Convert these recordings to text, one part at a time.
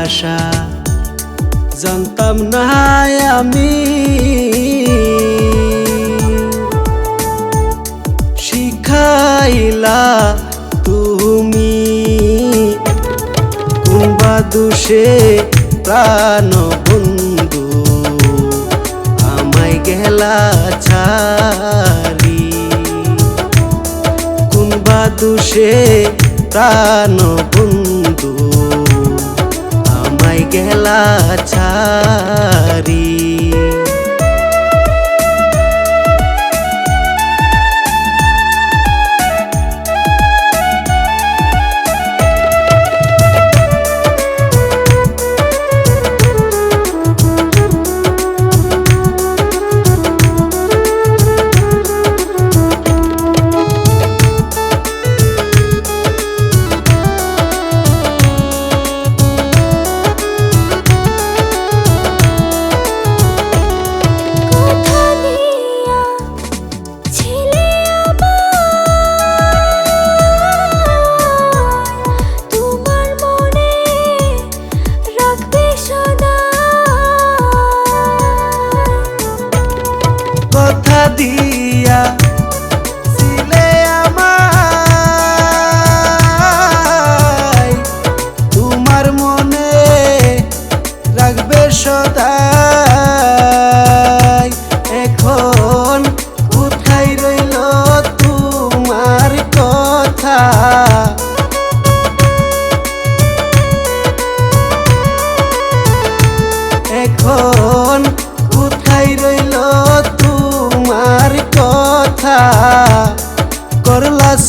ভাষা জানতাম না আমি। শিখাইলা তুমি কুম্বা দুষে প্রাণ বন্ধু আমায় গেলা ছাড়ি। কুম্বা দুষে প্রাণ বন্ধু गेला छारी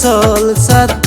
চল সাত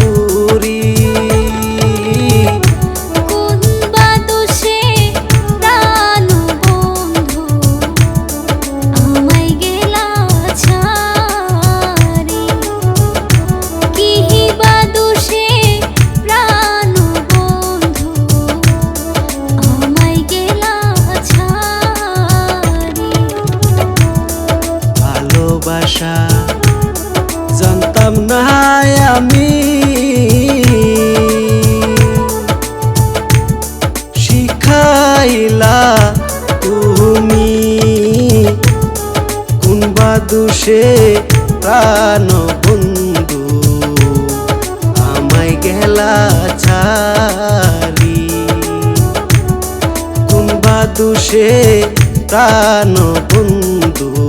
দুষে প্রাণ বন্ধু। আমায় গেলা ছি কুম্বা দুষে প্রাণ বন্ধু?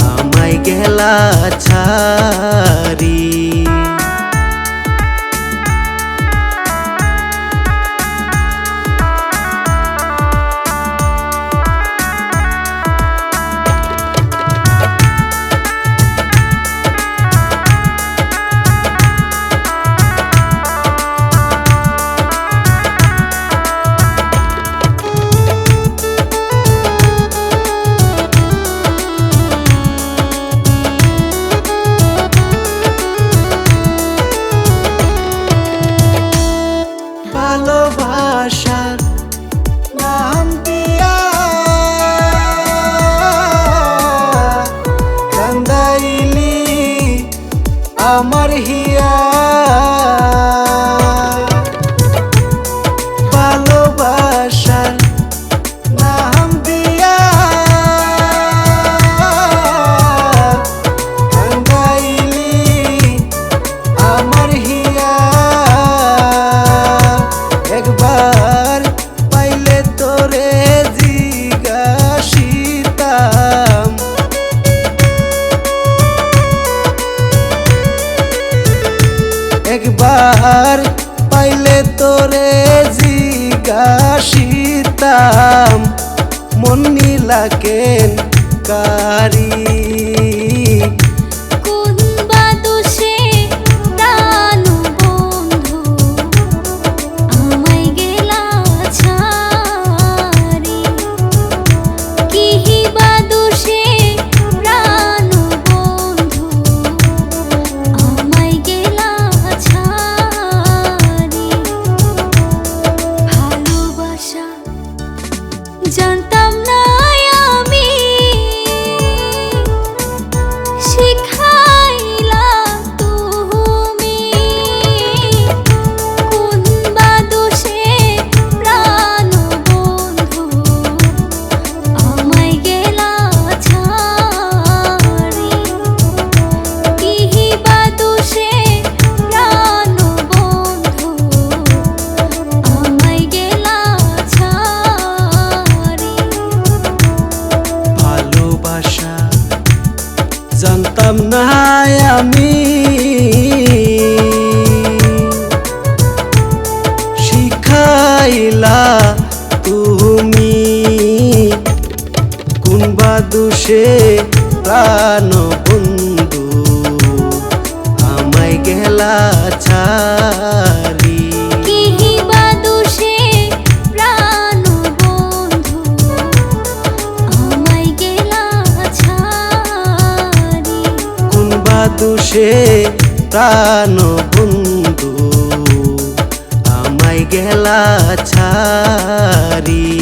আমায় গেলা ছাড়ি। দিলাম মন নীলা কেন কারি আমি। শিখাইলা তুমি কোন দুষে প্রাণ বন্ধু। আমায় গেলা ছাড়ি। দোষে প্রাণ বন্ধু আমায় গেলা ছাড়ি।